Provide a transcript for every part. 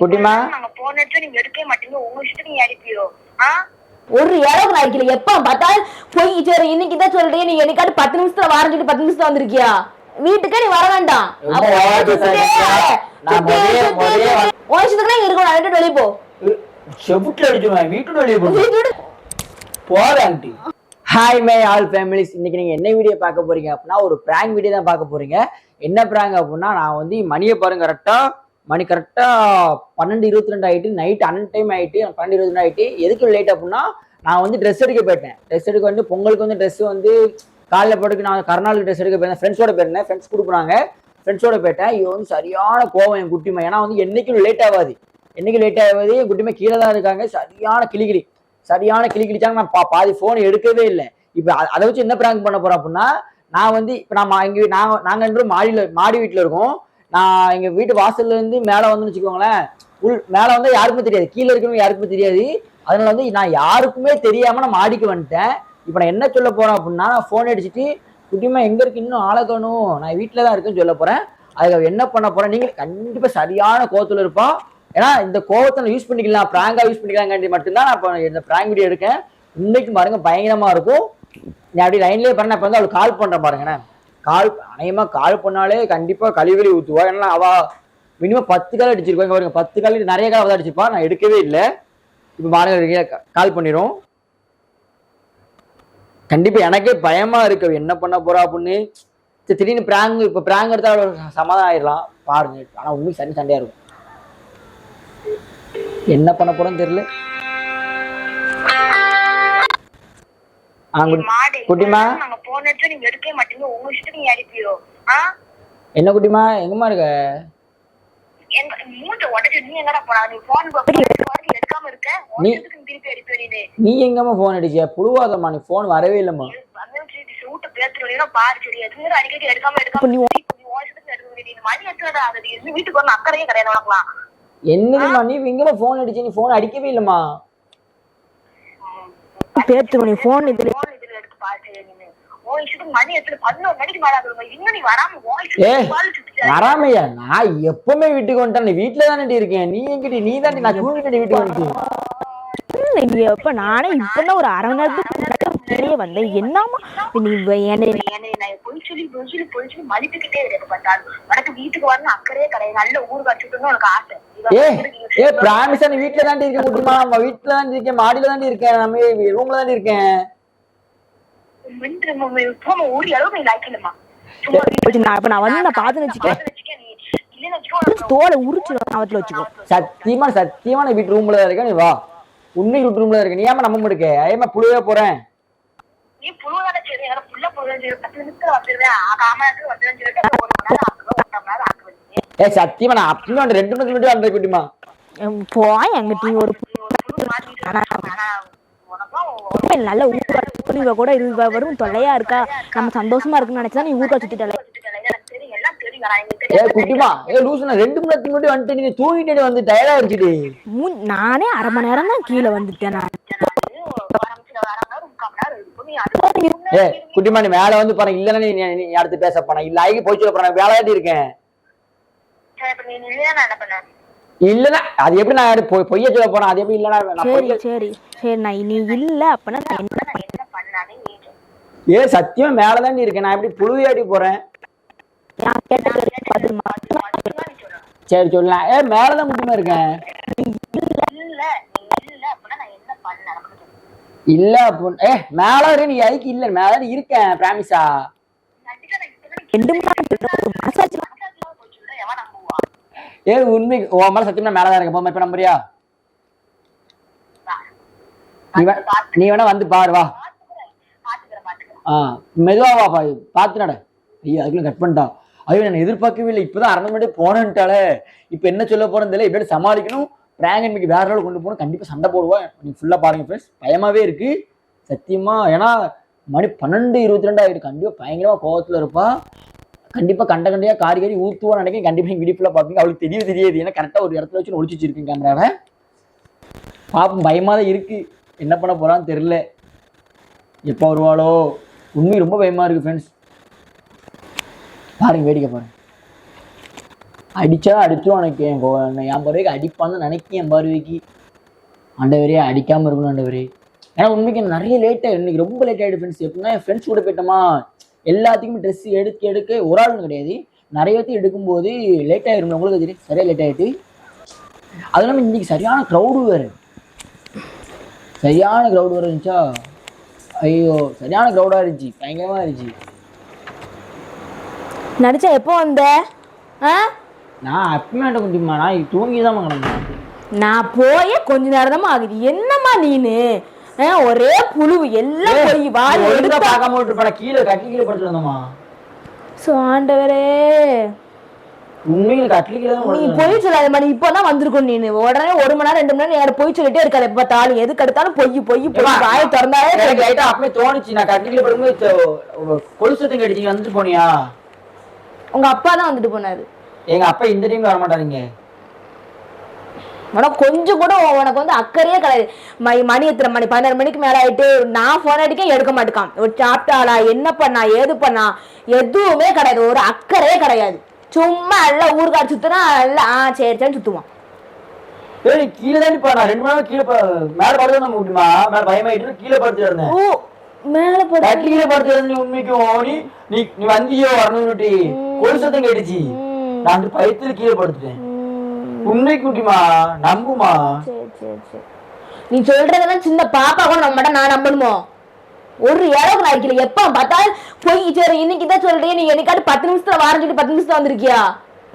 குட்டிமா. ஒரு இளவு நாய்க்கல எப்ப பார்த்தா போய் சரி இன்னைக்கு தான் சொல்றேன் நீ என்னைக்காட்டு பத்து நிமிஷத்துல வாரஞ்சிட்டு பத்து நிமிஷத்துல வந்திருக்கியா? வீட்டுக்கே நீ வர வேண்டாம். பேசாதீங்க. இரு. நான் இருக்கணும். நான் வெளியே போ. வீட்டு வெளியே வீட்டோட போற aunty. Hi my all families இன்னைக்கு நீங்க என்ன வீடியோ பார்க்க போறீங்க அப்படின்னா ஒரு பிராங்க் வீடியோ தான் பார்க்க போறீங்க. என்ன பிராங்க் அப்படின்னா நான் வந்து மணியை பாருங்க கரெக்டா மணி கரெக்டாக பன்னெண்டு இருபத்தி ரெண்டு ஆகிட்டு நைட் அன் டைம் ஆகிட்டு பன்னெண்டு இருபத்தி ரெண்டு ஆகிட்டு எதுக்கு லேட் அப்படின்னா நான் வந்து ட்ரெஸ் எடுக்க போயிட்டேன். ட்ரெஸ் எடுக்க வந்து பொங்கலுக்கு வந்து ட்ரெஸ் வந்து காலைல போட்டுக்கு நான் கர்நாடக ட்ரெஸ் எடுக்க போயிருந்தேன். ஃப்ரெண்ட்ஸோட போயிருந்தேன். ஃப்ரெண்ட்ஸ் கொடுக்குறாங்க ஃப்ரெண்ட்ஸோட போயிட்டேன். இது வந்து சரியான கோவம் என் குட்டிமை ஏன்னா வந்து என்றைக்கும் லேட் ஆகாது. என்றைக்கும் லேட் ஆகாது. என் குட்டிமை கீழே தான் இருக்காங்க. சரியான கிளிகிளி. சரியான கிளி கிளிச்சாங்க நான் பா- பாதி ஃபோன் எடுக்கவே இல்லை. இப்போ அதை வச்சு என்ன ப்ராங்க் பண்ண போகிறோம் அப்படின்னா நான் வந்து இப்போ நான் இங்கே நாங்கள் நாங்கள் நாங்க ரெண்டு மாடி வீட்டில் இருக்கோம். நான் எங்க வீட்டு வாசல்ல இருந்து மேலே வந்து வச்சுக்கோங்களேன் உள் மேலே வந்து யாருக்குமே தெரியாது. கீழே இருக்கணும் யாருக்குமே தெரியாது. அதனால வந்து நான் யாருக்குமே தெரியாம நான் மாடிக்கு வந்துட்டேன். இப்போ நான் என்ன சொல்ல போறேன் அப்படின்னா நான் ஃபோன் அடிச்சுட்டு குட்டிமா எங்க இருக்கு? இன்னும் ஆளக்கணும் நான் வீட்டில் தான் இருக்கேன்னு சொல்ல போறேன். அதுக்கு என்ன பண்ண போறேன் நீங்க கண்டிப்பா சரியான கோவத்துல இருப்பா. ஏன்னா இந்த கோவத்தை நான் யூஸ் பண்ணிக்கலாம். ப்ராங்கா யூஸ் பண்ணிக்கலாங்காண்டி மட்டும்தான் நான் இப்போ இந்த ப்ராங்க் வீடியோ எடுக்கேன். இன்னைக்கு பாருங்க பயங்கரமா இருக்கும். நான் அப்படி லைன்லயே பாருங்க இப்போ வந்து அவளுக்கு கால் பண்றேன் பாருங்கண்ணே கால் அநேகமா கால் பண்ணாலே கண்டிப்பா கழிவறி ஊத்துவா. ஏன்னா அவ மினிமம் பத்து கால் அடிச்சிருக்கோம் இங்க பாருங்க பத்து கால் நிறைய கால் தான் அடிச்சிருப்பா. நான் எடுக்கவே இல்லை. இப்போ பாருங்க கால் பண்ணிரும். கண்டிப்பா எனக்கே பயமா இருக்கு. என்ன பண்ண போறா அப்படின்னு. சரி, திடீர்னு பிராங்க் இப்ப பிராங்க் எடுத்தா அவளுக்கு சமாதானம் ஆயிடலாம். பாருங்க ஆனா உண்மைக்கு சரி சண்டையா இருக்கும். என்ன பண்ண போறோம்னு தெரியல. குட்டிமா. போன இடத்துல நீங்க எடுக்கவே மாட்டீங்க உங்க இஷ்டத்துக்கு நீங்க அடிப்பியோ? ஆ? என்ன குட்டிமா எங்கம்மா இருக்க? மூஞ்ச உடச்சு நீ எங்கடா போனா? நீ போன் எடுக்காம இருக்க? உன் நீ- நீ திருப்பி அடிப்பியோ நீ நீ எங்கம்மா ஃபோன் அடிச்ச புழுவாதம்மா நீ ஃபோன் வரவே இல்லைம்மா. சூட்டு பேத்துறோம் பாரு சரி எதுவும் அடிக்கடி எடுக்காம எடுக்காம நீ நீ வீட்டுக்கு வரணும் அக்கறையே கிடையாது உனக்குலாம் என்னதும்மா நீ எங்கம்மா ஃபோன் அடிச்ச நீ ஃபோன் அடிக்கவே இல்லைம்மா. பேத்து நீ போன் இதுல வராமையா? நான் எப்பவுமே வீட்டுக்கு வந்துட்டேன் நீ வீட்டுல தானே இருக்கேன். நீ எங்கிட்ட நீ தாண்டி நான் தூங்கிட்டு வீட்டுக்கு வந்துட்டேன் எப்ப நானே இப்பதான் ஒரு அரை மணி நேரத்துக்கு முன்னாடி வெளியே வந்தேன். என்னமா நீ என்னை பொய் சொல்லி பொய் சொல்லி பொய் சொல்லி மதிப்புக்கிட்டே இருக்கு உனக்கு வீட்டுக்கு வரணும் அக்கறையே கிடையாது. நல்ல ஊர் வச்சுட்டோம்னு உனக்கு ஆசை. ஏ நீ வீட்டுல தாண்டி இருக்கேன் குட்டிமா நம்ம வீட்டுல தாண்டி இருக்கேன். மாடியில தாண்டி இருக்கேன். நம்ம ரூம்ல தாண்டி இருக்கேன். ஒரு அளவு நீ வச்சு நான் இப்ப நான் வந்து நான் பாத்துன்னு தோலை உரிச்சு அவத்துல வச்சுக்கோ சத்தியமா சத்தியமா நான் வீட்டு ரூம்ல தான் இருக்கேன் நீ வா உண்மைக்கு வீட்டு ரூம்ல இருக்க நீ ஏமா நம்ப முடிக்க ஏமா புழுவே போறேன் நேரம் நேரம் ஏ சத்தியமா நான் அந்த ரெண்டு மணி குட்டிமா போய் எங்கிட்ட நீ ஒரு நல்ல ஊர் இவ கூட இவ வரும் தொல்லையா இருக்கா? நம்ம சந்தோஷமா இருக்குன்னு நினைச்சுதான் நீ ஊருக்கா சுத்திட்டல எனக்கு தெரியும் எல்லாம் தெரியும் நான் எனக்கு ஏ தெரியும் குட்டிமா ஏ லூசு நான் ரெண்டு மணி நேரத்துக்கு முன்னாடி வந்துட்டு நீ தூங்கிட்டு வந்து டயர்டா இருந்துச்சு மூ- நானே அரை மணி நேரம் தான் கீழே வந்துட்டேன் நான். ஏ குட்டிமா நீ மேல வந்து பாருங்க இல்லன்னா நீ அடுத்து பேச போன இல்ல ஆகி போய் சொல்ல போறேன் வேலை தாண்டி இருக்கேன். இல்லன்னா அது எப்படி நான் பொய்ய சொல்ல போறேன்? அது எப்படி இல்லன்னா நான் சரி சரி சரி நான் நீ இல்ல அப்பனா நான் என்ன ஏ சத்தியமா மேல தாண்டி இருக்கேன். நான் எப்படி புழுவியாடி போறேன்? சரி சொல்லலாம். ஏ மேலதான் முட்டுமா இருக்கேன். இல்ல அப்போ- ஏ மேல இரு நீ அதுக்கு இல்ல? மேல தான் இருக்கேன் பிராமிஸா ரெண்டு மனசாட்சி ஏ உண்மை உன் மேல சத்தியமா மேலதான் இருக்க போமா இப்ப நம்புறியா நீ வேணா வந்து பாரு வா. ஆ மெதுவா வா பா பார்த்து நட. ஐயோ அதுக்குள்ள கட் பண்ணிட்டா. ஐயோ நான் எதிர்பார்க்கவே இல்லை. இப்பதான் அரை மணி போனேன்ட்டாலே இப்ப என்ன சொல்ல போறேன்னு தெரியல. எப்படி சமாளிக்கணும். பிராங்க் இன்னைக்கு வேற லெவல் கொண்டு போகணும். கண்டிப்பா சண்டை போடுவேன் நீ ஃபுல்லா பாருங்க ஃப்ரெண்ட்ஸ் பயமாவே இருக்கு. சத்தியமா ஏன்னா மணி பன்னெண்டு இருபத்தி ரெண்டு ஆயிடுச்சு கண்டிப்பா பயங்கரமா கோவத்துல இருப்பா. கண்டிப்பாக கண்ட கண்டியாக காரி காரி ஊற்றுவோம் நினைக்கிறேன். கண்டிப்பாக எங்க வீடியோ ஃபுல்லா அவளுக்கு தெரிய தெரியாது. ஏன்னா கரெக்டாக ஒரு இடத்துல வச்சு ஒழிச்சு வச்சிருக்கேன் கேமராவை. பாப்போம் பயமாக தான் இருக்குது என்ன பண்ண போகிறான்னு தெரில எப்போ வருவாளோ? உண்மை ரொம்ப பயமாக இருக்குது ஃப்ரெண்ட்ஸ் பாருங்க வேடிக்கை பாருங்க. அடித்தா அடிச்சிடும் எனக்கு என் கோ- என் பார்வைக்கு அடிப்பான்னு நினைக்க என் பார்வைக்கு. ஆண்டவரே அடிக்காமல் இருக்கணும் ஆண்டவரே. ஏன்னா உண்மைக்கு நிறைய லேட்டாக இன்னைக்கு ரொம்ப லேட் ஆயிடுது ஃப்ரெண்ட்ஸ் எப்படின்னா என் ஃப்ரெண்ட்ஸ் கூட போயிட்டோமா? எல்லாத்துக்குமே ட்ரெஸ் எடுக்க எடுக்க ஒரு ஆள் கிடையாது. நிறைய பேர்த்து எடுக்கும்போது லேட் ஆயிரும். உங்களுக்கு தெரியும். சரியா லேட் ஆயிட்டு. அது இல்லாமல் இன்னைக்கு சரியான க்ரௌடு வேறு. சரியான க்ரௌடு வேறு இருந்துச்சா? ஐயோ சரியான க்ரௌடாக இருந்துச்சு. பயங்கரமாக இருந்துச்சு. நடிச்சா எப்போ வந்த? ஆ? நான் அப்பமே முடியுமா நான் தூங்கி தான் கிடந்தேன். நான் போயே கொஞ்ச நேரம் தான் ஆகுது. என்னம்மா நீனு? ஒரே புழு எல்லாம் போய் வாரி எடுத்தா பார்க்காம விட்டுருப்பா கீழே கட்டில் கீழே படுத்துட்டு வந்தோமா சோ ஆண்டவரே. உண்மையில கட்டில் கீழே நீ படுத்துட்டு பொய் சொல்லாத மணி இப்பதான் வந்திருக்கும் நீனு. உடனே ஒரு மணி நேரம் ரெண்டு மணி நேரம் யாரும் பொய் சொல்லிட்டே இருக்காது. எப்ப பார்த்தாலும் எதுக்கு எடுத்தாலும் பொய் பொய் பொய் வாயை திறந்தாலே எனக்கு லைட்டா அப்பவே தோணுச்சு. நான் கட்டில படுக்கும்போது கொலுசத்துக்கு அடிச்சு வந்துட்டு போனியா? உங்க அப்பா தான் வந்துட்டு போனாரு. எங்க அப்பா இந்த டைம் வர மாட்டாருங்க உனக்கு கொஞ்சம் கூட உனக்கு வந்து அக்கறையே கிடையாது. மணி மணி எத்தனை மணி? பன்னெண்டு மணிக்கு மேல ஆயிட்டு நான் போன் அடிக்க எடுக்க மாட்டேக்கான். ஒரு சாப்பிட்டாளா என்ன பண்ணா ஏது பண்ணா எதுவுமே கிடையாது. ஒரு அக்கறையே கிடையாது. சும்மா எல்லாம் ஊருக்காடு சுத்துனா எல்லாம் ஆ சரி சரி நீ கீழே தான் பா நான் ரெண்டு மணி நேரம் கீழே மேல படுத்து நம்ம முடியுமா? மேல பயமாயிட்டு கீழே படுத்து இருந்தேன் ஓ மேல கீழே படுத்து நீ உண்மைக்கும். நீ நீ வந்தியோ வரணும்னுட்டு கொலுசத்தும் கேட்டுச்சு. நான் வந்து பயத்துல கீழே படுத்துட்டேன். உண்மைக்கு குட்டிமா நம்புமா? சரி சரி சரி. நீ சொல்றதெல்லாம் சின்ன பாப்பா கூட நம்ப மாட்டா நான் நம்பணுமோ? ஒரு இளவு நாய்க்கல எப்ப பார்த்தாலும் போய் சரி இன்னைக்கு தான் சொல்றேன் நீ என்னைக்காட்டு பத்து நிமிஷத்துல வாரஞ்சிட்டு பத்து நிமிஷத்துல வந்திருக்கியா?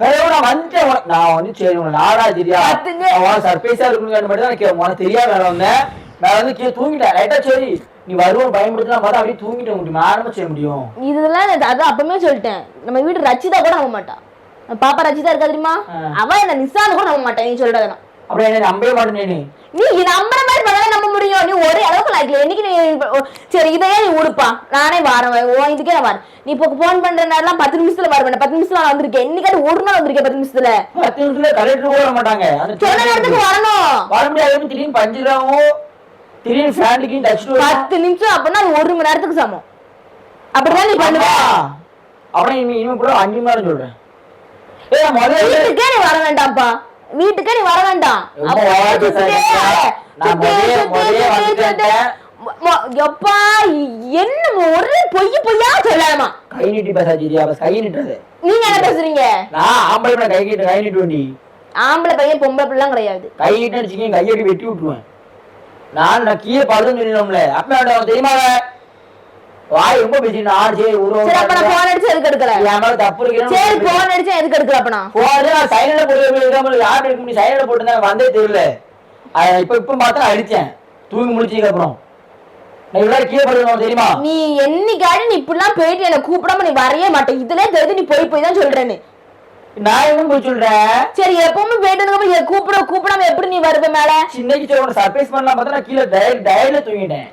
நான் வந்துட்டேன் உனக்கு நான் வந்து சரி உனக்கு நாடா தெரியா. உனக்கு சர்ப்ரைஸா இருக்குன்னு மட்டும் தான் உனக்கு தெரியாத வேலை வந்தேன். நான் வந்து கீழே தூங்கிட்டேன். ரைட்டா சரி. நீ வருவோம் பயன்படுத்தினா பார்த்தா அப்படியே தூங்கிட்டேன் முடியும் ஆரம்ப செய்ய முடியும்? இதெல்லாம் நான் அதான் அப்பவே சொல்லிட்டேன். நம்ம வீட்டு ரச்சிதா கூட நம்ப மாட்டா நம்ம பாப்பா ரச்சிதா இருக்கா தெரியுமா? அவ என்ன நிசான்னு கூட நம்ப மாட்டேன் நீ சொல்றதெல்லாம் அப்படியே என்ன நம்பவே மாட்டேன் நீ. நம்புற மாதிரி பண்ணாலே நம்ப முடியும். நீ ஒரு அளவுக்கு லாய்க்கல என்னைக்கு நீ சரி இதையே நீ உடுப்பா? நானே வரேன் ஓ இதுக்கே நான் வரேன். நீ இப்போ ஃபோன் பண்ற நேரம் பத்து நிமிஷத்துல வருவேன் பத்து நிமிஷத்துல நான் வந்திருக்கேன். என்னைக்காவது ஒரு நாள் வந்திருக்கேன் பத்து நிமிஷத்துல. பத்து நிமிஷத்துல கலெக்டர் கூட வர மாட்டாங்க. சொன்ன நேரத்துக்கு வரணும். வர முடியாது திடீர்னு பஞ்சிடாவும் திடீர்னு ஃபேண்டுக்கு டச்சுட்டு பத்து நிமிஷம் அப்படின்னா ஒரு மணி நேரத்துக்கு சமம். அப்படிதான் நீ பண்ணுவ. அப்புறம் இனிமே கூட அஞ்சு மணி நேரம் சொல்றேன். வீட்டுக்கே நீ வர வேண்டாம்ப்பா. வீட்டுக்கே நீ வர வேண்டாம். எப்பா என்ன ஒரு பொய் பொய்யா சொல்லாமா கை நீட்டி பேசாச்சிரியா பஸ் கை நீட்டுறது. நீங்க என்ன பேசுறீங்க? நான் ஆம்பளை பையன் கை நீட்டு கை நீட்டு வண்டி ஆம்பளை பையன் பொம்பளை பிள்ளைலாம் கிடையாது. கை நீட்டு வச்சுக்கேன் கையடி வெட்டி விட்டுருவேன். நான் நான் கீழே படுதுன்னு சொல்லிடும்ல அப்ப தெரியுமா வாய் ரொம்ப பேசி நான் சரி சரி அப்ப நான் உருவம் போன் அடிச்சு எதுக்கு எடுக்கல? என் மேல தப்பு சரி இருக்கு? போன் அடிச்சு எதுக்கு எடுக்கல அப்ப நான்? போனது நான் சைலண்ட்ல போட்டு இருக்காம யார் சைலண்ட்ல வந்தே தெரியல. இப்ப இப்ப பார்த்தா அடிச்சேன். தூங்கி முடிச்சதுக்கு அப்புறம். தெரியுமா? நீ என்னைக்காடி நீ இப்படிலாம் போயிட்டு என்ன கூப்பிடாம நீ வரையே மாட்டே. இதுல தெரிஞ்சு நீ போய் போய் தான் சொல்றேன்னு. நான் என்ன போய் சொல்றேன்? சரி எப்பவுமே போயிட்டு கூப்பிட கூப்பிடாம எப்படி நீ வருவ மேல? சின்னக்கு சொல்ல சர்ப்ரைஸ் பண்ணலாம் பார்த்தா நான் கீழே டயர் டயர்ல தூங்கிட்டேன்.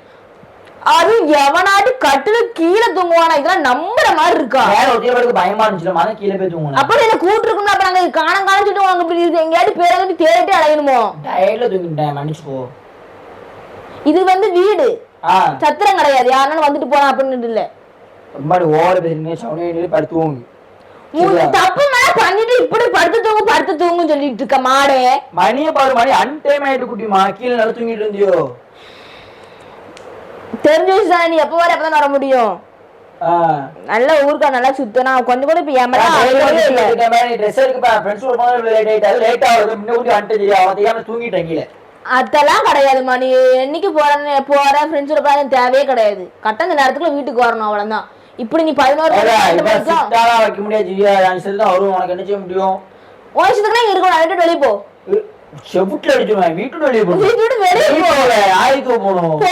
அது எவனாட்டி கட்டுல கீழே தூங்குவானா? இதெல்லாம் நம்புற மாதிரி இருக்கா? வேற ஒருத்தர் படுக்க பயமா இருந்துச்சு அதான் கீழே போய் தூங்கினேன் அப்புறம் என்ன கூட்டிருக்கணும் அப்புறம் அங்க காணம் காணம் சொல்லிட்டு உனக்கு இப்படி இது எங்கேயாவது பேரங்கட்டி தேடிட்டு அலையணுமோ? டயர்ல தூங்கிட்டேன் மன்னிச்சுக்கோ இது வந்து வீடு. சத்திரம் கிடையாது. யாருனாலும் வந்துட்டு போலாம் அப்படின்னு இல்ல. ரொம்ப ஓர பேசுறீங்க. சவுனே படுத்து தூங்கு. தப்பு மேல பண்ணிட்டு இப்படி படுத்து தூங்கு படுத்து தூங்குன்னு சொல்லிட்டு இருக்க மாடே. மணியை பாரு மணி. அன்டைம் ஆயிட்டு குட்டிமா கீழே நல்லா தூங்கிட்டு இருந்தியோ? தெரிஞ்ச விஷயம் நீ எப்போ வர அப்பதான் வர முடியும்? நல்ல ஊருக்கா நல்லா சுத்தனா கொஞ்சம் கூட இப்ப இல்ல. ட்ரெஸ் எடுக்க ஃப்ரெண்ட்ஸ் கூட போனது லேட் ஆயிட்டாரு. லேட் ஆகுது முன்ன கூட்டி அன்ட்டு அவன் தெரியாம தூங்கிட்டேன் கீழே. அதெல்லாம் கிடையாதுமா நீ என்னைக்கு போறேன் ஃப்ரெண்ட்ஸோட போறேன் தேவையே கிடையாது. கரெக்டா இந்த நேரத்துக்குள்ள வீட்டுக்கு வரணும் அவ்வளவுதான். இப்படி நீ பதினோரு மணி, வைக்க முடியாது ஜிவியா நான் சரி தான் வரும் உனக்கு என்ன செய்ய முடியும்? உன் இஷ்டத்துக்கு நீ இருக்கணும் விட்டு வெளியே போ. செவுட்டுல அடிச்சுடுவேன் வீட்டு வெளியே போகணும். ஆயுக்கு போகணும். போ.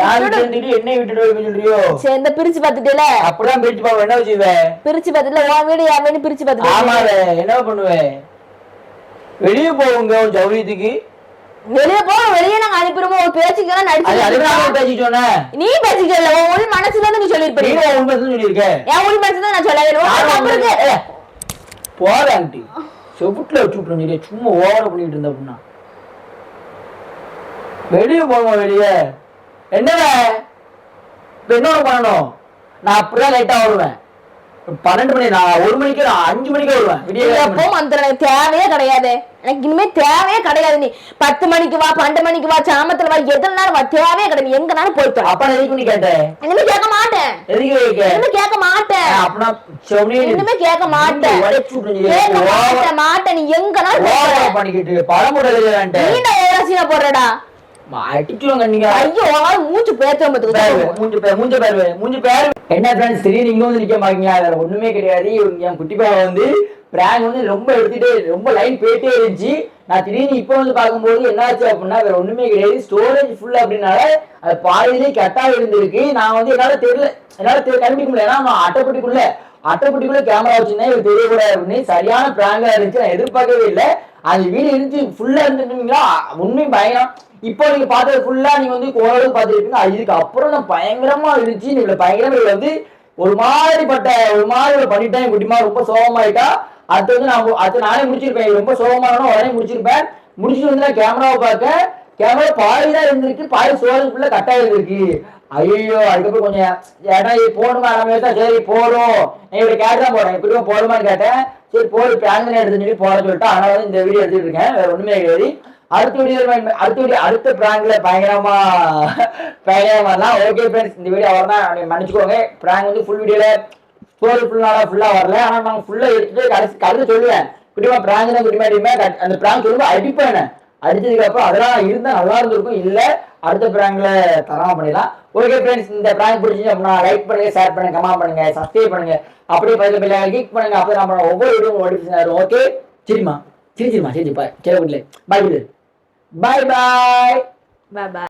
யார் வீட்டு இருந்துட்டு என்ன விட்டுட்டு சொல்றியோ? சரி இந்த பிரிச்சு பார்த்துட்டுல. அப்படிதான் பிரிச்சு பாப்ப என்ன வச்சுக்குவேன் பிரிச்சு பார்த்துட்டு உன் வீடு என் வீடு பிரிச்சு பார்த்துட்டு ஆமால என்ன பண்ணுவேன்? வெளியே போவுங்க ஒரு ஜவுளியத்துக்கு. வெளியே போ வெளியே நாங்க அனுப்பிடுவோம். ஒரு நடிச்சு அதுதான் பேசி சொன்னேன். நீ பேசிக்கல உன் உள் மனசுல நீ சொல்லிருப்ப நீ. உண்மை சொல்லியிருக்க. என் உள் மனசுல நான் சொல்லவே போறான்ட்டு செவுட்டுல வச்சு விட்டுறோம் சும்மா ஓவர பண்ணிட்டு இருந்த அப்படின்னா. வெளியே போங்க வெளியே. என்னடா? இப்போ என்ன பண்ணணும்? நான் அப்படிதான் லைட்டா வருவேன். பன்னெண்டு மணி நான் ஒரு மணிக்கு நான் அஞ்சு மணிக்கு வருவேன். எப்பவும் அந்த எனக்கு தேவையே கிடையாது. எனக்கு இனிமே தேவையே கிடையாது நீ. பத்து மணிக்கு வா பன்னெண்டு மணிக்கு வா சாமத்துல வா எதுனாலும் வா தேவையே கிடையாது. எங்கனாலும் போயிட்டு. அப்ப நான் எதுக்கு நீ கேட்டேன் இனிமே கேட்க மாட்டேன். இனிமே கேட்க மாட்டேன். இனிமே கேட்க மாட்டேன். கேட்க மாட்டேன் மாட்டேன். நீ எங்கனாலும். பண்ணிக்கிட்டு பழமுறை நீ தான் எவ்வளவு சீனை போடுறடா? அடிச்சுவாங்க நீங்க ஐயோ உங்களால மூச்சு பேத்த மூஞ்சு பேர் மூஞ்சு பேர் மூஞ்சு பேர் என்ன ஃப்ரெண்ட்ஸ் திடீர்னு இங்க வந்து நிக்க மாட்டீங்க வேற ஒண்ணுமே கிடையாது. என் குட்டி வந்து பிராங்க் வந்து ரொம்ப எடுத்துட்டே ரொம்ப லைன் போயிட்டே இருந்துச்சு. நான் திடீர்னு இப்போ வந்து பார்க்கும்போது என்னாச்சு அப்படின்னா வேற ஒண்ணுமே கிடையாது. ஸ்டோரேஜ் ஃபுல் அப்படின்னால அது பாதியிலே கட்டா இருந்திருக்கு நான் வந்து என்னால தெரியல என்னால தெரி- கண்டுபிடிக்க முடியல. ஏன்னா நான் அட்டைப்பட்டிக்குள்ள அட்டைப்பட்டிக்குள்ள கேமரா வச்சுருந்தேன். இவர் தெரியக்கூடாது அப்படின்னு சரியான பிராங்கா இருந்துச்சு. நான் எதிர்பார்க்கவே இல்லை. அந்த வீடு இருந்துச்சு. ஃபுல்லா இருந்துருந்தீங்களா உண்மையும் பயங்கரம் இப்போ நீங்க பார்த்தது ஃபுல்லா நீங்க வந்து ஓரளவுக்கு பார்த்துருப்பீங்க. இதுக்கு அப்புறம் நான் பயங்கரமா இருந்துச்சு. நீங்க பயங்கரமா வந்து ஒரு மாதிரிப்பட்ட ஒரு மாதிரி பண்ணிட்டேன். குட்டிமா ரொம்ப சோகமாயிட்டா. அடுத்து வந்து நான் அடுத்து நானே முடிச்சிருப்பேன். ரொம்ப சோகமான உடனே முடிச்சிருப்பேன். முடிச்சுட்டு வந்து நான் கேமராவை பார்க்க கேமரா பாதி இருந்திருக்கு பாதி சோழன் ஃபுல்லா கட்டா இருந்திருக்கு. ஐயோ அதுக்கப்புறம் கொஞ்சம் ஏன்னா போகணுமா நம்ம தான் சரி போறோம் நான் இப்படி கேட்டு தான் போறேன் இப்படி போடுமான்னு கேட்டேன். சரி போடு பிராங்க் எடுத்து சொல்லி போட சொல்லிட்டு அதனால வந்து இந்த வீடியோ எடுத்துட்டு இருக்கேன். வேற ஒண்ணுமே கிடையாது அடுத்த வீடியோ அடுத்த வீடியோ அடுத்த பிராங்க்ல பயங்கரமா பயங்கரமா தான் ஓகே ஃப்ரெண்ட்ஸ் இந்த வீடியோ அவர் தான் மன்னிச்சுக்கோங்க. பிராங்க் வந்து ஃபுல் வீடியோல ஸ்டோரி ஃபுல்லாக ஃபுல்லாக வரல. ஆனால் நான் ஃபுல்லாக எடுத்துட்டு கடைசி கருத்து சொல்லுவேன். குட்டிமா பிராங்க் தான் குட்டிமா அந்த பிராங்க் சொல்லும்போது அடிப்பேன் அடிச்சதுக்கு அப்புறம் அதெல்லாம் இருந்தா நல்லா இருந்திருக்கும். இல்ல அடுத்த பிராங்க்ல தராம பண்ணிடலாம். ஓகே ஃப்ரெண்ட்ஸ் இந்த பிராங்க் பிடிச்சிச்சு அப்படின்னா லைக் பண்ணுங்க ஷேர் பண்ணுங்க கமெண்ட் பண்ணுங்க சப்ஸ்கிரைப் பண்ணுங்க. அப்படியே பக்கத்துல பெல்ல கிளிக் பண்ணுங்க. அப்போ நம்ம ஒவ்வொரு வீடியோ வரும் ஓகே சரிம்மா? சரி சரிம்மா சரி பாய் சரி விடல பாய் விடு பாய் பாய் பாய் பாய்.